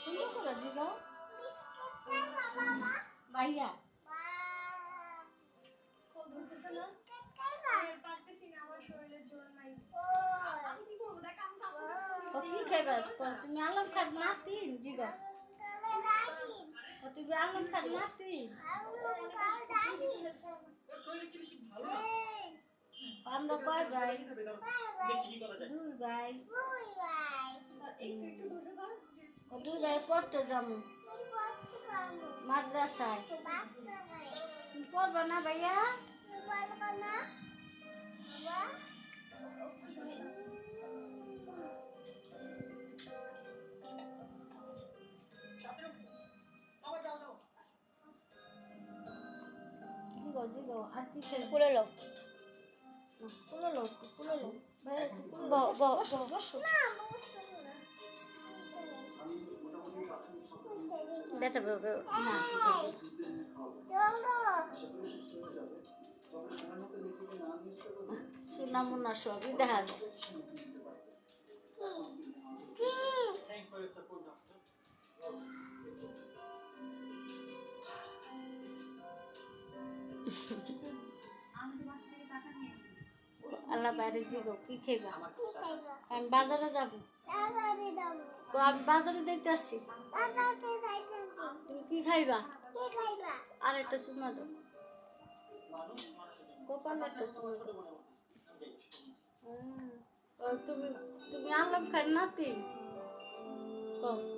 শুনেছো না জিগো ভাইয়া তো তুমি আলম খাট নাতিন জিগো তুমি আলম খাট নাতিন আমরা কয় ভাই? দুই ভাই। দুই ভাই পড়তে যাব মাদ্রাসায়। পড়বা না ভাইয়া? জিগো জিগো কুলো লো ভাইয়া কুলো ব ব বসো বসো ব্যথা পাবে না সোনা মুন্না সবই দেখা যায় আল্লাহ বাইরে জিগো কি খাইবা? আমি বাজারে যাব। তো আমি বাজারে যাইতেছি তুমি কি খাইবা? আর একটা সুমা দাও। কপাল একটা সুমা দাও। তুমি তুমি আলম খান নাতি? ক ক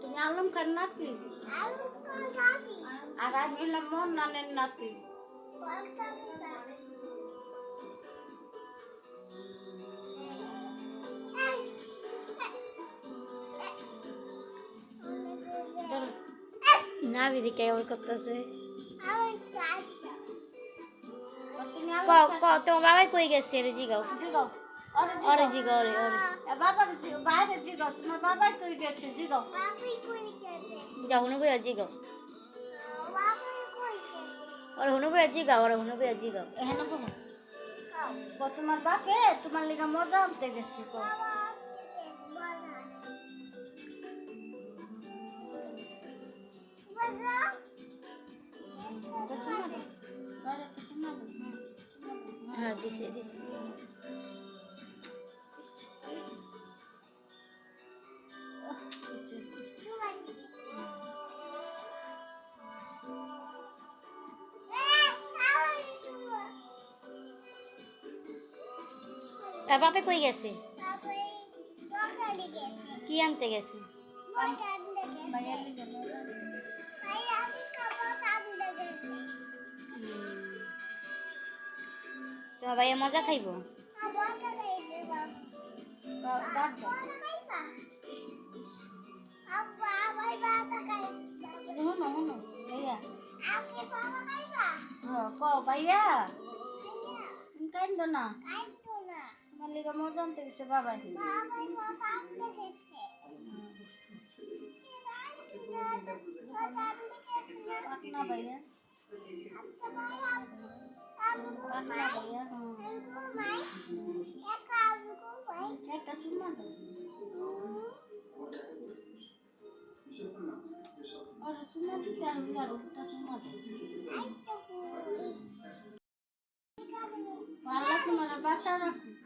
তুমি আলম খান নাতি আর আমি হলাম মন নানের নাতি ধরো। না বিধি কেমন করতেছে ক তুমি ক আলম ক তোমার বাবাই কই গেছে রে জিগাও জিগাও অরে অরে রে অরে বাবার জি- বাইরে জিগাও তোমার বাবা কই গেছে জিগাও যা হুনু বইয়া জিগাও ওরে হুনু বইয়া জিগাও ওরে হুনু বইয়া জিগাও এখানে বলো ক তোমার বাপে তোমার লিগা মজা আনতে গেছে তো হ্যাঁ। হ্যাঁ দিছে দিছে দিছে তার বাপে কই গেছে কি আনতে গেছে বাইরে লিগা মজা আনতে গেছে। তোমার ভাইয়া মজা খাইবো ক ডাক দাও শুনো শুনো ভাইয়া হ্যাঁ, ক ভাইয়া তুমি কান্দ না তোমার লিগা মজা আনতে গেছে বাবা পাকনা ভাইয়া পাকনা ভাইয়া হুম একটা সুমা দাও আর সুমা দিতে আসবে আর একটা সুমা দাও পারলা তোমার বাসা রাখো আটুকো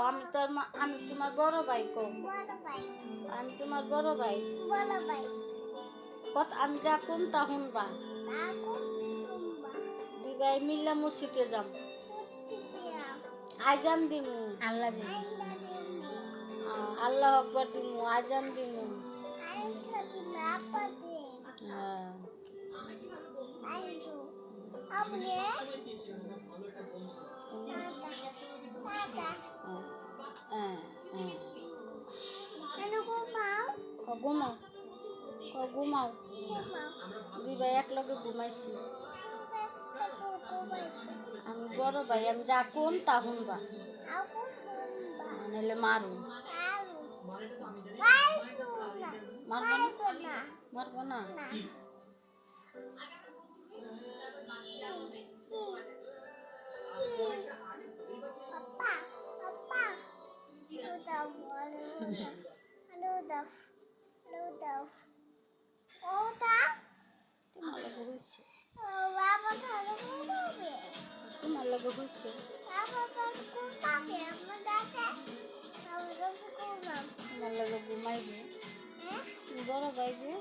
আমি তোর আমি তোমার বড় ভাই কো আমি তোমার বড় ভাই। কত আমি যা কম তা শুনবা। দুই ভাই মিল্লা মসজিদে যাম। আজান দিমু। আল্লাহ আহ, আল্লাহ আকবর দিমু আজান দিমু। হ্যাঁ। ঘুমাও ঘুমাও দুই ভাই এক লগে ঘুমাইছি। আমি বড় ভাই, আমি যা কম তা শুনবা। নাহলে মারু। মারবো না? মারবো না? হইছে তোমার লগে হইছে তোমার লগে ঘুমাইবে। বড় ভাই যে